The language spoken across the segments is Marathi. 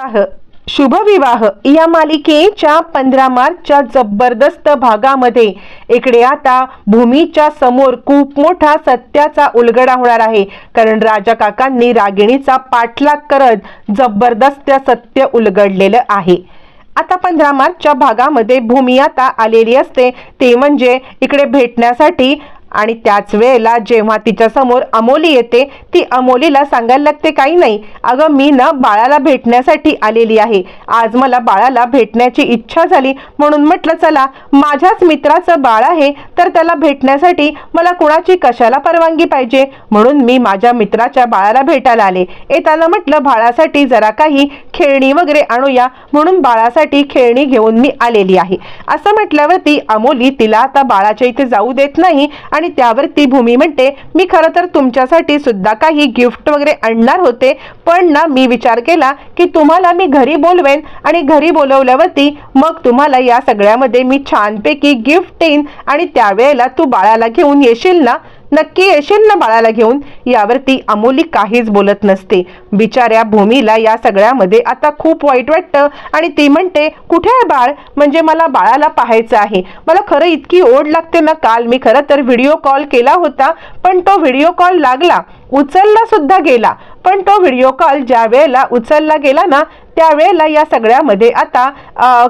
विवाह शुभविवाह. या मालिकेच्या पंधरा मार्चच्या जबरदस्त भागामध्ये. इकडे आता भूमीच्या समोर खूप मोठा सत्याचा उलगडा होणार आहे. कारण राजा काकांनी रागिणीचा पाठलाग करत जबरदस्त सत्य उलगडलेलं आहे. आता पंधरा मार्चच्या भागामध्ये भूमी आता आलेली असते. ते म्हणजे इकडे भेटण्यासाठी आणि त्याच वेळेला जेव्हा तिच्यासमोर अमोली येते ती अमोलीला सांगायला लागते काही नाही अगं मी ना बाळाला भेटण्यासाठी आलेली आहे. आज मला बाळाला भेटण्याची इच्छा झाली. म्हणून म्हटलं चला माझ्याच मित्राचं बाळ आहे तर त्याला भेटण्यासाठी मला कुणाची कशाला परवानगी पाहिजे? म्हणून मी माझ्या मित्राच्या बाळाला भेटायला आले. येताना म्हटलं बाळासाठी जरा काही खेळणी वगैरे आणूया. म्हणून बाळासाठी खेळणी घेऊन मी आलेली आहे. असं म्हटल्यावरती अमोली तिला आता बाळाच्या इथे जाऊ देत नाही आणि त्यावर ती भूमी म्हणते मी खरं तर तुमच्यासाठी सुद्धा काही गिफ्ट वगैरे आणणार होते पण ना मी विचार केला की तुम्हाला मी घरी बोलवेन आणि घरी बोलवल्यावरती मग तुम्हाला या सगळ्यामध्ये मी छानपैकी गिफ्ट देईन आणि त्यावेळेला तू बाळाला घेऊन येशील ना? नक्की येशील ना बाळाला घेऊन? यावरती अमोली काहीच बोलत नसते. बिचाऱ्या भूमीला या सगळ्यामध्ये आता खूप वाईट वाटतं आणि ती म्हणते कुठे आहे बाळ? म्हणजे मला बाळाला पाहायचं आहे. मला खरं इतकी ओढ लागते ना काल. मी खरं तर व्हिडिओ कॉल केला होता पण तो व्हिडिओ कॉल लागला. उचलला सुद्धा गेला. पण तो व्हिडिओ कॉल ज्या वेळेला उचलला गेला ना त्यावेळेला या सगळ्यामध्ये आता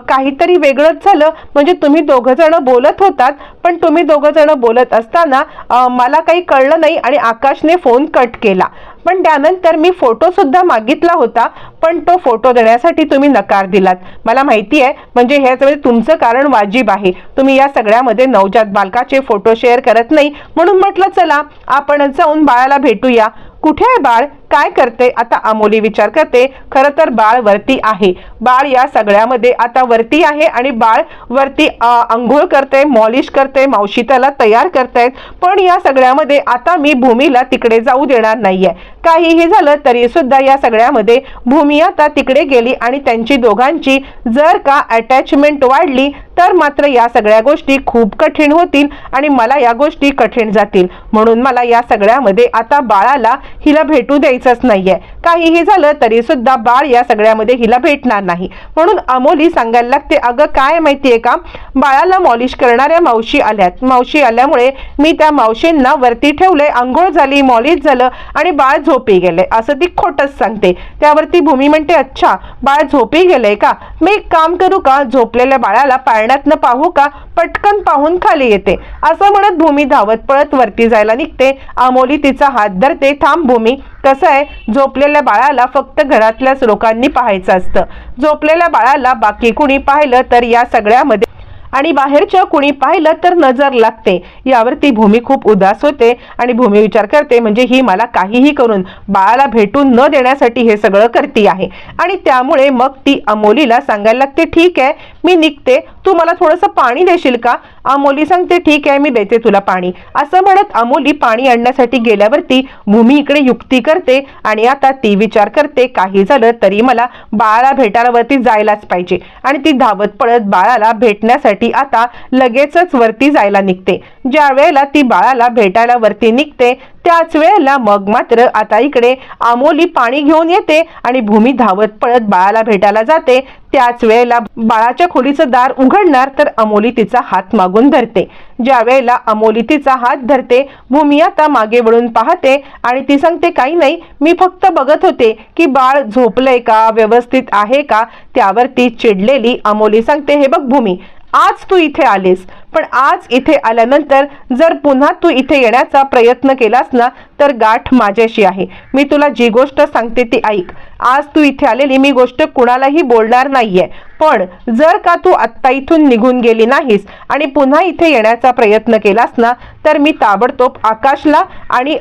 काहीतरी वेगळंच झालं. म्हणजे तुम्ही दोघं जण बोलत होतात पण तुम्ही दोघं जण बोलत असताना मला काही कळलं नाही आणि आकाशने फोन कट केला. पण त्यानंतर मी फोटोसुद्धा मागितला होता पण तो फोटो देण्यासाठी तुम्ही नकार दिलात. मला माहिती आहे म्हणजे ह्याच्यामध्ये तुमचं कारण वाजिब आहे. तुम्ही या सगळ्यामध्ये नवजात बालकाचे फोटो शेअर करत नाही. म्हणून म्हटलं चला आपण जाऊन बाळाला भेटूया. कुठे आहे बाळ? काय करते आता अमोली विचार करते खरं तर बाळ वरती आहे. बाळ या सगळ्यामध्ये आता वरती आहे आणि बाळ वरती अंघोळ आंघोळ करते मॉलिश करते मावशी त्याला तयार करतायत पण या सगळ्यामध्ये आता मी भूमीला तिकडे जाऊ देणार नाहीये. काहीही झालं तरी सुद्धा या सगळ्यामध्ये भूमी आता तिकडे गेली आणि त्यांची दोघांची जर का अटॅचमेंट वाढली तर मात्र या सगळ्या गोष्टी खूप कठीण होतील आणि मला या गोष्टी कठीण जातील. म्हणून मला या सगळ्यामध्ये आता बाळाला हिला भेटू द्यायचं द्यायचंच नाहीये. काहीही झालं तरी सुद्धा बाळ या सगळ्यामध्ये हिला भेटणार नाही. म्हणून अमोली सांगायला लागते अगं काय माहितीये का? बाळाला मॉलिश करणाऱ्या मावशी आल्यात. मावशी आल्यामुळे मी त्या मावशींना वरती ठेवले आंघोळ झाली मॉलिश झालं आणि बाळ झोपी गेले असं ती खोटच सांगते. त्यावरती भूमी म्हणते अच्छा बाळ झोपी गेलंय का? मी एक काम करू का? झोपलेल्या बाळाला पाळण्यातनं पाहू का? पटकन पाहून खाली येते. असं म्हणत भूमी धावत पळत वरती जायला निघते. अमोली तिचा हात धरते थांब भूमी कसं आहे झोपलेल्या बाळाला फक्त घरातल्याच लोकांनी पाहायचं असतं. झोपलेल्या बाळाला बाकी कुणी पाहिलं तर या सगळ्यामध्ये आणि बाहेरच्या कुणी पाहिलं तर नजर लागते. यावरती भूमी खूप उदास होते आणि भूमी विचार करते म्हणजे ही मला काहीही करून बाळाला भेटून न देण्यासाठी हे सगळं करते आहे. आणि त्यामुळे मग ती अमोलीला सांगायला लागते ठीक आहे मी निघते तू मला थोडंसं पाणी देशील का? अमोली सांगते ठीक आहे मी देते तुला पाणी. असं म्हणत अमोली पाणी आणण्यासाठी गेल्यावरती भूमी इकडे युक्ती करते आणि आता ती विचार करते काही झालं तरी मला बाळाला भेटायलावरती जायलाच पाहिजे. आणि ती धावत पळत बाळाला भेटण्यासाठी आता लगेचच वरती जायला निघते. ज्या वेळेला ती बाळाला भेटायला वरती निघते त्याच वेळेला मग मात्र आता इकडे अमोली पाणी घेऊन येते आणि भूमी धावत पळत बाळाला भेटायला जाते. त्याच वेळेला बाळाच्या खोलीचं दार उघडणार तर अमोली तिचा हात मागून धरते. ज्या वेळेला अमोली तिचा हात धरते भूमी आता मागे वळून पाहते आणि ती सांगते काही नाही मी फक्त बघत होते की बाळ झोपलंय का व्यवस्थित आहे का? त्यावरती चिडलेली अमोली सांगते हे बघ भूमी आज तू इथे आलीस. पण आज इथे आल्यानंतर जर पुन्हा तू इथे येण्याचा प्रयत्न केलास ना तर गाठ माझ्याशी आहे. मी तुला जी गोष्ट सांगते ती ऐक. आज तू इथे आलेली मी गोष्ट कुणालाही बोलणार नाहीये. पण जर का तू आत्ता इथून निघून गेली नाहीस आणि पुन्हा इथे येण्याचा प्रयत्न केलास ना तर मी ताबडतोब आकाशला आणि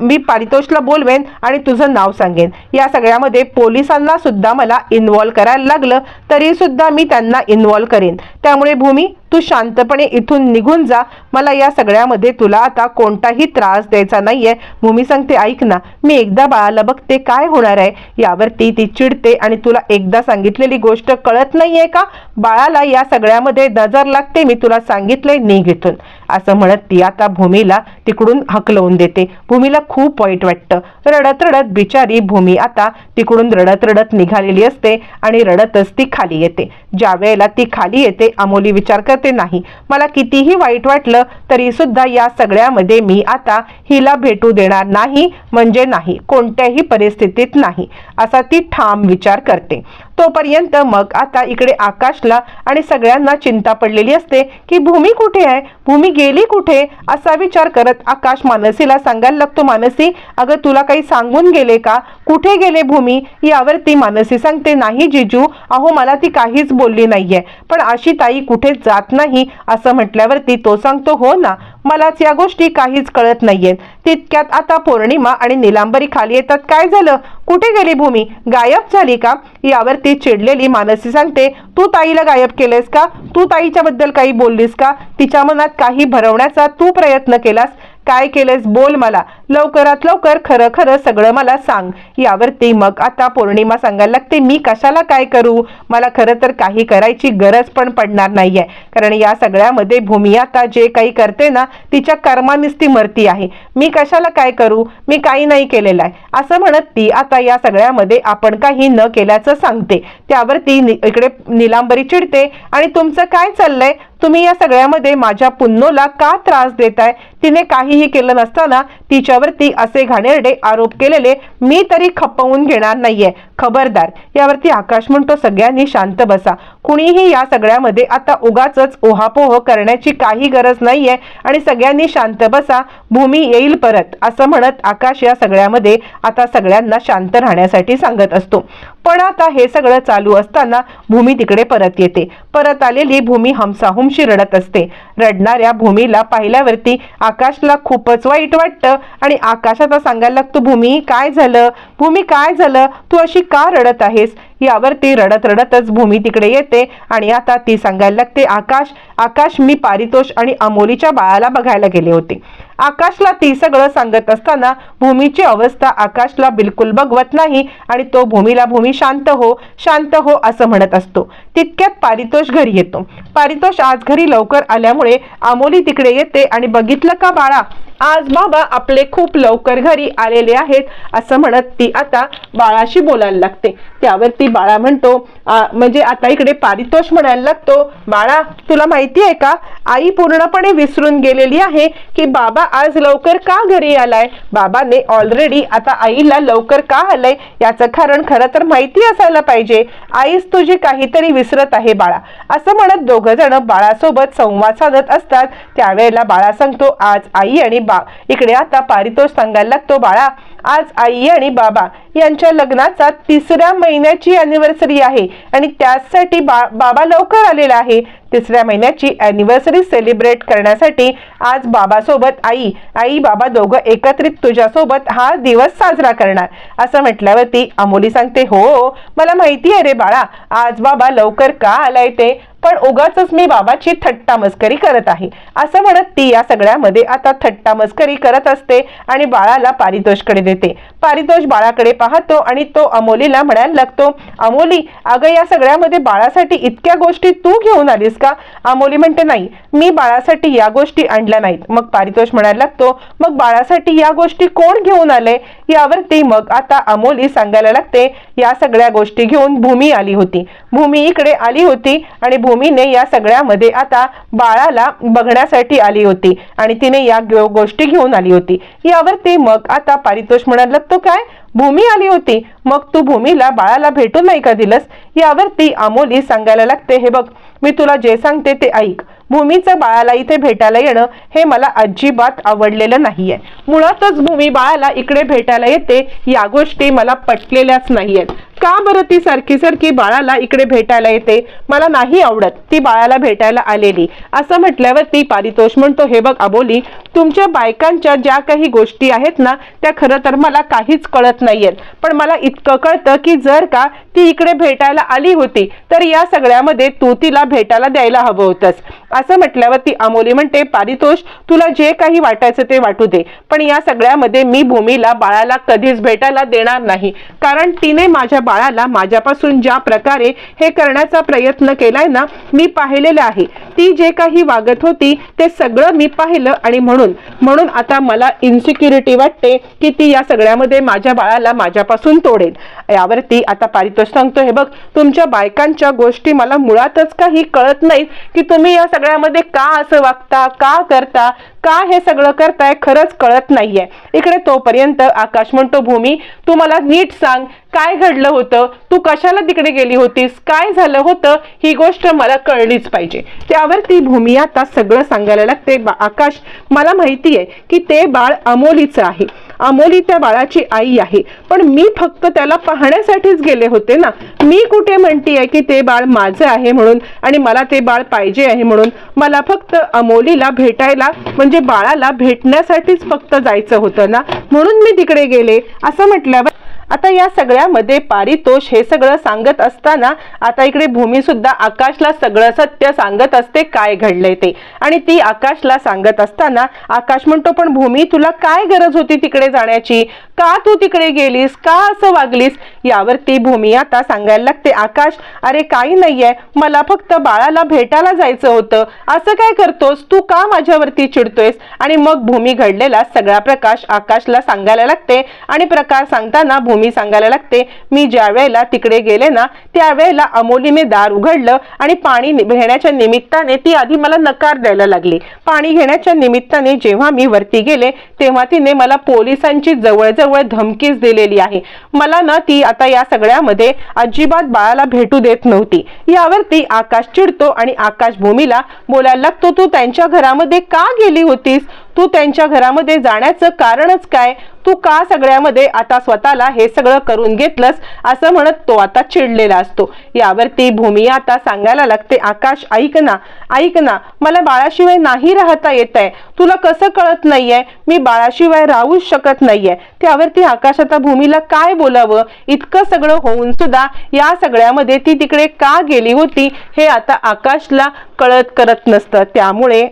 मी पारितोषला बोलवेन आणि तुझं नाव सांगेन. या सगळ्यामध्ये पोलिसांना सुद्धा मला इन्व्हॉल्व करायला लागलं तरी सुद्धा मी त्यांना इन्व्हॉल्व करेन. त्यामुळे भूमी तू शांतपणे इथून निघून जा. मला या सगळ्यामध्ये तुला आता कोणताही त्रास द्यायचा नाहीये. भूमी सांगते ऐक ना मी एकदा बाळाला बघते काय होणार आहे. यावरती ती चिडते आणि तुला एकदा सांगितलेली गोष्ट कळत नाहीये का? बाळाला या सगळ्यामध्ये नजर लागते. मी तुला सांगितलंय निघ इथून. असं म्हणत ती आता भूमीला तिकडून हकलवून देते. भूमीला खूप वाईट वाटतं. रडत रडत बिचारी भूमी आता तिकडून रडत रडत निघालेली असते आणि रडतच ती खाली येते. ज्या वेळेला ती खाली येते अमोली विचार करते नाही मला कितीही वाईट वाटलं तरी सुद्धा या सगळ्यामध्ये मी आता हिला भेटू देणार नाही म्हणजे नाही कोणत्याही परिस्थितीत नाही असा ती ठाम विचार करते. तोपर्यंत मग आता इकडे आकाशला आणि सगळ्यांना चिंता पडलेली असते की भूमी कुठे आहे? भूमी गेली कुठे असा विचार करत आकाश मानसीला सांगायला लागतो मानसी अगं तुला काही सांगून गेले का? कुठे गेले भूमी? यावरती मानसी सांगते नाही जिजू अहो मला ती काहीच बोलली नाहीये. पण अशी ताई कुठे जात नाही? असं म्हटल्यावरती तो सांगतो हो ना मलाच या गोष्टी काहीच कळत नाहीयेत. तितक्यात आता पौर्णिमा आणि निलांबरी खाली येतात. काय झालं? कुठे गेली भूमी? गायब झाली का? यावरती चिडलेली मानसी सांगते तू ताईला गायब केलेस का? तू ताईच्या बद्दल काही बोललीस का? तिच्या मनात काही भरवण्याचा तू प्रयत्न केलास. काय केलेस बोल मला. लवकरात लवकर खरं खरं सगळं मला सांग. यावरती मग आता पौर्णिमा सांगायला लागते. मी कशाला काय करू? मला खरं तर काही करायची गरज पण पडणार नाहीये. कारण या सगळ्यामध्ये भूमी आता जे काही करते ना तिच्या कर्मानेच ती मरती आहे. मी कशाला काय करू? मी काही नाही केलेलं आहे. असं म्हणत ती आता या सगळ्यामध्ये आपण काही न केल्याचं सांगते. त्यावर ती नि- इकडे निलांबरी चिडते. आणि तुमचं काय चाललंय? तुम्ही या सगळ्यामध्ये माझ्या पुन्नोला का त्रास देताय? तिने काहीही केलं नसताना तिच्या तिच्यावरती असे घाणेरडे आरोप केलेले मी तरी खपवून घेणार नाहीये. खबरदार. यावरती आकाश म्हणतो सगळ्यांनी शांत बसा. कुणीही या सगळ्यामध्ये आता उगाच ओहापोह करण्याची काही गरज नाहीये आणि सगळ्यांनी शांत बसा. भूमी येईल परत. असं म्हणत आकाश या सगळ्यामध्ये आता सगळ्यांना शांत राहण्यासाठी सांगत असतो. पण आता हे सगळं चालू असताना भूमी तिकडे परत येते. परत आलेली भूमी हमसाहुमशी रडत असते. रडणाऱ्या भूमीला पाहिल्यावरती आकाशला खूपच वाईट वाटतं. आणि आकाश आता सांगायला लागतो भूमी काय झालं? भूमी काय झालं? तू अशी का रडत आहेस? यावरती रडत रडतच भूमी तिकडे येते आणि आता ती सांगायला लागते आकाश आकाश मी पारितोष आणि अमोलीच्या बाळाला बघायला गेले होते. आकाशला ती सगळं सांगत असताना भूमीची अवस्था आकाशला बिलकुल बघवत नाही आणि तो भूमीला भूमी शांत हो शांत हो असं म्हणत असतो. तितक्यात पारितोष घरी येतो. पारितोष आज घरी लवकर आल्यामुळे अमोली तिकडे येते आणि बघितलं का बाळा? आज बाबा आपले खूप लवकर घरी आलेले आहेत असं म्हणत ती आता बाळाशी बोलायला लागते. त्यावर ती बाळा म्हणतो म्हणजे आता इकडे पारितोष म्हणायला लागतो बाळा तुला माहिती आहे का? आई पूर्णपणे विसरून गेलेली आहे की बाबा आज लवकर का घरी आलाय? बाबाने ऑलरेडी आता आईला लवकर का आलंय? याचं कारण खरं तर माहिती असायला पाहिजे. आईच तुझी काहीतरी विसरत आहे बाळा. असं म्हणत दोघ जण बाळासोबत संवाद साधत असतात. त्यावेळेला बाळा सांगतो आज आई आणि बा. इकडे आता पारितोष सांगायला लागतो बाळा. आज आई आणि बाबा यांच्या लग्नाचा तिसऱ्या महिन्याची अॅनिव्हर्सरी आहे आणि त्यासाठी बा बाबा लवकर आलेला आहे. तिसऱ्या महिन्याची अॅनिव्हर्सरी सेलिब्रेट करण्यासाठी आज बाबासोबत आई आई बाबा दोघं एकत्रित तुझ्यासोबत हा दिवस साजरा करणार. असं म्हटल्यावरती अमोली सांगते हो, हो मला माहिती आहे रे बाळा. आज बाबा लवकर का आलाय ते? पण उगाच मी बाबाची थट्टा मस्करी करत आहे. असं म्हणत ती या सगळ्यामध्ये आता थट्टा मस्करी करत असते आणि बाळाला पारितोषकडे देते. पारितोष बाळाकडे पाहतो आणि तो अमोलीला म्हणायला लागतो अमोली अगं या सगळ्यामध्ये बाळासाठी इतक्या गोष्टी तू घेऊन आलीस का? अमोली म्हणते नाही मी बाळासाठी या गोष्टी आणल्या नाहीत. मग पारितोष म्हणायला लागतो मग बाळासाठी या गोष्टी कोण घेऊन आले? यावरती मग आता अमोली सांगायला लागते या सगळ्या गोष्टी घेऊन भूमी आली होती. भूमी इकडे आली होती आणि भूमीने या सगळ्यामध्ये आता बाळाला बघण्यासाठी आली होती आणि तिने या गोष्टी घेऊन आली होती. यावरती मग आता पारितोष म्हणायला तो काय? भूमी आली होती. मग तू भूमीला बाळाला भेटून नाही का दिलंस? यावरती अमोली सांगायला लागते हे बघ मी तुला जे सांगते ते ऐक. भूमीचं बाळाला इथे भेटायला येणं हे मला अजिबात आवडलेलं नाहीये. मुळातच भूमी बाळाला इकडे भेटायला येते या गोष्टी मला पटलेल्याच नाहीयेत. का बरं ती सारखी सारखी बाळाला इकडे भेटायला येते? मला नाही आवडत. ती बाळाला भेटायला आलेली. असं म्हटल्यावर ती पारितोष म्हणतो हे बघ अबोली तुमच्या बायकांच्या ज्या काही गोष्टी आहेत ना त्या खरं तर मला काहीच कळत नाहीयेत. पण मला इतकं कळतं की जर का ती इकडे भेटायला आली होती तर या सगळ्यामध्ये तू तिला भेटायला द्यायला हवं होतंस. असं म्हटल्यावर ती अमोली म्हणते पारितोष तुला जे काही वाटायचं ते वाटू दे. पण या सगळ्यामध्ये मी भूमीला बाळाला कधीच भेटायला देणार नाही. कारण तिने माझ्या बाळाला माझ्यापासून ज्या प्रकारे हे करण्याचा प्रयत्न केलाय ना मी पाहिलेलं आहे. ती जे काही वागत होती ते सगळं मी पाहिलं आणि म्हणून म्हणून आता मला इन्सिक्युरिटी वाटते की ती या सगळ्यामध्ये माझ्या बाळाला माझ्यापासून तोडेल. यावरती आता पारितोष सांगतो हे बघ तुमच्या बायकांच्या गोष्टी मला मुळातच काही कळत नाहीत की तुम्ही या सगळ्यामध्ये का असं वागता का करता का हे सगळं करताय खरंच कळत नाहीये. इकडे तोपर्यंत आकाश म्हणतो भूमी तू मला नीट सांग काय घडलं होतं? तू कशाला तिकडे गेली होतीस? काय झालं होतं? ही गोष्ट मला कळलीच पाहिजे. त्यावर ती भूमी आता सगळं सांगायला लागते. बा- आकाश मला माहिती आहे की ते बाळ अमोलीचं आहे. अमोली त्या बाळाची आई आहे. पण मी फक्त त्याला पाहण्यासाठीच गेले होते ना. मी कुठे म्हणतीये की ते बाळ माझं आहे म्हणून आणि मला ते बाळ पाहिजे आहे म्हणून? मला फक्त अमोलीला भेटायला म्हणजे बाळाला भेटण्यासाठीच फक्त जायचं होतं ना? म्हणून मी तिकडे गेले. असं म्हटल्यावर आता या सगळ्यामध्ये पारितोष हे सगळं सांगत असताना आता इकडे भूमी सुद्धा आकाशला सगळं सत्य सांगत असते काय घडलंय ते. आणि ती आकाशला सांगत असताना आकाश म्हणतो पण भूमी तुला काय गरज होती तिकडे जाण्याची? का तू तिकडे गेलीस? का असं वागलीस? यावरती भूमी आता सांगायला लागते आकाश अरे काही नाहीये. मला फक्त बाळाला भेटायला जायचं होतं. असं काय करतोस? तू का माझ्यावरती चिडतोयस? आणि मग भूमी घडलेला सगळा प्रकाश आकाशला सांगायला लागते. आणि प्रकार सांगताना भूमी सांगायला लागते. मी ज्या वेळेला तिकडे गेले ना त्यावेळेला अमोलीने दार उघडलं आणि पाणी घेण्याच्या निमित्ताने ती आधी मला नकार द्यायला लागली. पाणी घेण्याच्या निमित्ताने जेव्हा मी वरती गेले तेव्हा तिने मला पोलिसांची जवळजवळ धमकीच दिलेली आहे. मला ना ती आता या सगळ्यामध्ये अजिबात बाळाला भेटू देत नव्हती. यावरती आकाश चिडतो आणि आकाश भूमीला बोलायला लागतो तू त्यांच्या घरामध्ये का गेली होतीस? तू त्यांच्या घरामध्ये जाण्याचं कारणच काय? तू का सगळ्यामध्ये आता स्वतःला हे सगळं करून घेतलंस? असं म्हणत तो आता चिडलेला असतो. यावरती भूमी आता सांगायला लागते आकाश ऐक ना ऐक ना मला बाळाशिवाय नाही राहता येत आहे. तुला कसं कळत नाहीये? मी बाळाशिवाय राहूच शकत नाहीये. त्यावरती आकाश आता भूमीला काय बोलावं? इतकं सगळं होऊन सुद्धा या सगळ्यामध्ये ती तिकडे का गेली होती हे आता आकाशला कळत करत नसतं. त्यामुळे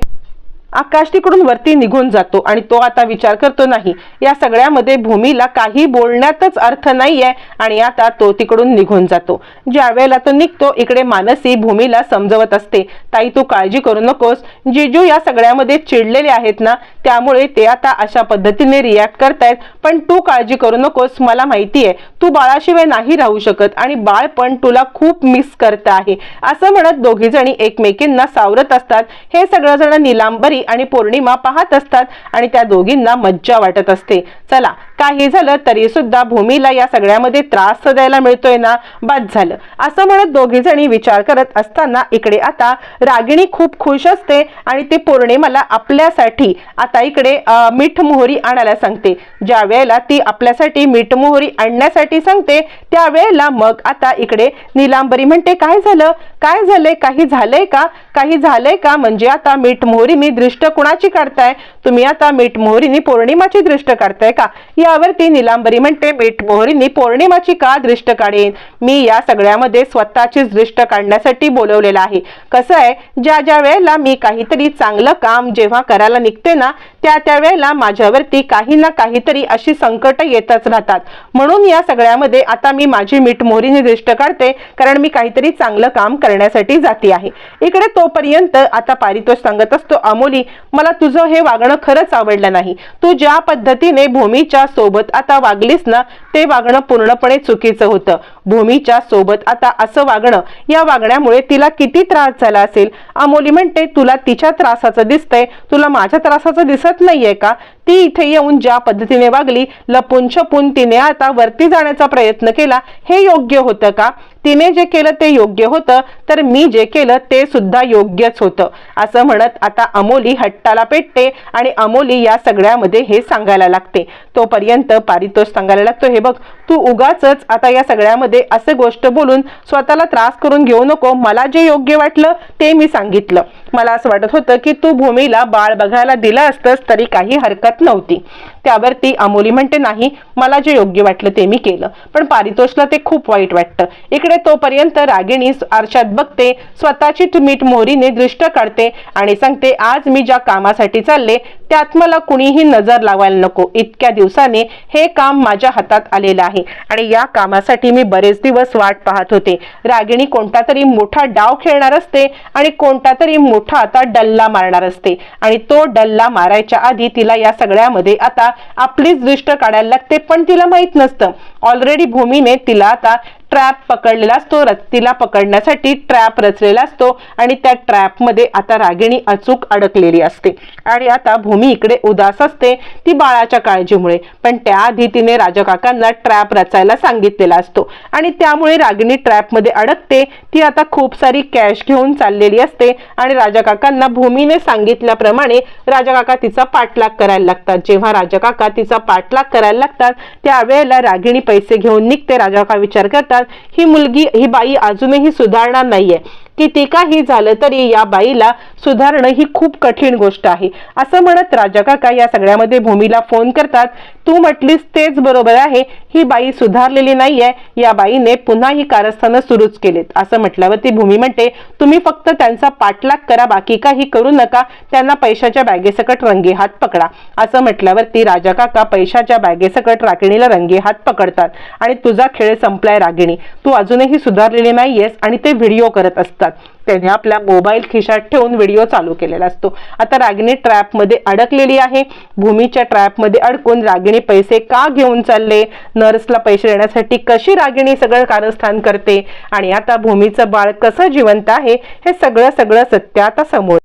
आकाश तिकडून वरती निघून जातो आणि तो आता विचार करतो नाही. या सगळ्यामध्ये भूमीला काही बोलण्यातच अर्थ नाहीये आणि आता तो तिकडून निघून जातो. ज्या वेळेला तो निघतो इकडे मानसी भूमीला समजवत असते. ताई तू काळजी करू नकोस. जिजू या सगळ्यामध्ये चिडलेले आहेत ना त्यामुळे ते आता अशा पद्धतीने रिॲक्ट करतायत. पण तू काळजी करू नकोस मला माहिती आहे तू बाळाशिवाय नाही राहू शकत आणि बाळ पण तुला खूप मिस करत आहे. असं म्हणत दोघी जणी एकमेकींना सावरत असतात. हे सगळं जण निलांबरी आणि पौर्णिमा पाहत असतात आणि त्या दोघींना मज्जा वाटत असते. चला काही झालं तरी सुद्धा भूमीला या सगळ्यामध्ये त्रास तर द्यायला मिळतोय ना? बाद झालं. असं म्हणत दोघी जणी विचार करत असताना इकडे आता रागिणी खूप खुश असते आणि ते पौर्णिमाला आपल्यासाठी आता इकडे मीठ मोहरी आणायला सांगते. ज्या वेळेला ती आपल्यासाठी मीठ मोहरी आणण्यासाठी सांगते त्यावेळेला मग आता इकडे निलांबरी म्हणते काय झालं? काय झालंय? काही झालंय का? काही झालंय का? म्हणजे आता मीठ मोहरीनी दृष्ट कुणाची काढताय? तुम्ही आता मीठ मोहरीनी पौर्णिमाची दृष्ट काढताय का? यावरती निलांबरी म्हणते मीठ मोहरींनी पौर्णिमाची का दृष्ट काढेन? मी या सगळ्यामध्ये स्वतःचीच दृष्ट काढण्यासाठी बोलवलेलं आहे. कसं आहे? ज्या ज्या वेळेला मी काहीतरी चांगलं काम जेव्हा करायला निघते ना त्या त्या वेळेला माझ्यावरती काही ना काहीतरी अशी संकट येतच राहतात. म्हणून या सगळ्यामध्ये आता मी माझी मीठ मोहरीने दृष्ट काढते कारण मी काहीतरी चांगलं काम करण्यासाठी जाती आहे. इकडे तोपर्यंत आता पारितोष सांगत असतो अमोली मला तुझं हे वागणं खरंच आवडलं नाही. तू ज्या पद्धतीने भूमीच्या सोबत आता वागलीस ना ते वागणं पूर्णपणे चुकीचं होतं. भूमीच्या सोबत आता असं वागणं या वागण्यामुळे तिला किती त्रास झाला असेल? अमोली म्हणते तुला तिच्या त्रासाचं दिसतंय तुला माझ्या त्रासाचं दिसत नाहीये का? ती इथे येऊन ज्या पद्धतीने वागली लपून छपून तिने आता वरती जाण्याचा प्रयत्न केला हे योग्य होतं का? तिने जे केलं ते योग्य होतं तर मी जे केलं ते सुद्धा योग्यच होतं. असं म्हणत आता अमोली हट्टाला पेटते आणि अमोली या सगळ्यामध्ये हे सांगायला लागते. तोपर्यंत पारितोष सांगायला लागतो हे बघ तू उगाच आता या सगळ्यामध्ये असं गोष्ट बोलून स्वतःला त्रास करून घेऊ नको. मला जे योग्य वाटलं ते मी सांगितलं. मला असं वाटत होतं की तू भूमीला बाळ बघायला दिलं असतंस तरी काही हरकत नव्हती. त्यावरती अमोली म्हणते नाही मला जे योग्य वाटलं ते मी केलं. पण पारितोषला ते खूप वाईट वाटतं. इकडे तोपर्यंत रागिणी आरशात बघते स्वतःची मीठ मोहरीने दृष्ट काढते आणि सांगते आज मी ज्या कामासाठी चालले त्यात मला कुणीही नजर लावायला नको. इतक्या दिवसाने हे काम माझ्या हातात आलेलं आहे आणि या कामासाठी मी बरेच दिवस वाट पाहत होते. रागिणी कोणता तरी मोठा डाव खेळणार असते आणि कोणता तरी मोठा आता डल्ला मारणार असते आणि तो डल्ला मारायच्या आधी तिला या सगळ्यामध्ये आता आपलीच दृष्ट काढायला लागते पण तिला माहीत नसतं. ऑलरेडी भूमीने तिला आता ट्रॅप पकडलेला असतो. तिला पकडण्यासाठी ट्रॅप रचलेला असतो. आणि त्या ट्रॅपमध्ये आता रागिणी अचूक अडकलेली असते. आणि आता भूमी इकडे उदास असते ती बाळाच्या काळजीमुळे. पण त्याआधी तिने राजा काकांना ट्रॅप रचायला सांगितलेला असतो. आणि त्यामुळे रागिणी ट्रॅपमध्ये अडकते. ती आता खूप सारी कॅश घेऊन चाललेली असते. आणि राजा काकांना भूमीने सांगितल्याप्रमाणे राजा काका तिचा पाठलाग करायला लागतात. जेव्हा राजा काका तिचा पाठलाग करायला लागतात त्यावेळेला रागिणी पैसे घेऊन निघते. राजा काका विचार करतात ही मुलगी ही बाई अजूनही सुधारणार नाहीये. किती काही झालं तरी या बाईला सुधारणं ही खूप कठीण गोष्ट आहे. असं म्हणत राजा काका या सगळ्यामध्ये भूमीला फोन करतात. तू म्हटलीस तेच बरोबर आहे. ही बाई सुधारलेली नाहीये. या बाईने पुन्हा ही कारस्थानं सुरूच केलीत. असं म्हटल्यावर ती भूमी म्हणते तुम्ही फक्त त्यांचा पाठलाग करा बाकी काही करू नका. त्यांना पैशाच्या बॅगेसकट रंगे हात पकडा. असं म्हटल्यावर ती राजा काका पैशाच्या बॅगेसकट रागिणीला रंगे हात पकडतात. आणि तुझा खेळ संपलाय रागिणी. तू अजूनही सुधारलेली नाहीयेस आणि ते व्हिडिओ करत असतात. त्याने आपला मोबाईल खिशात ठेवून व्हिडिओ चालू केलेला असतो. आता रागिणी ट्रॅपमध्ये अडकलेली आहे. भूमीच्या ट्रॅपमध्ये अडकून रागिणी पैसे का घेऊन चालले? नर्सला पैसे देण्यासाठी कशी रागिणी सगळं कारस्थान करते? आणि आता भूमीचं बाळ कसं जिवंत आहे? हे सगळं सगळं सत्य आता समोर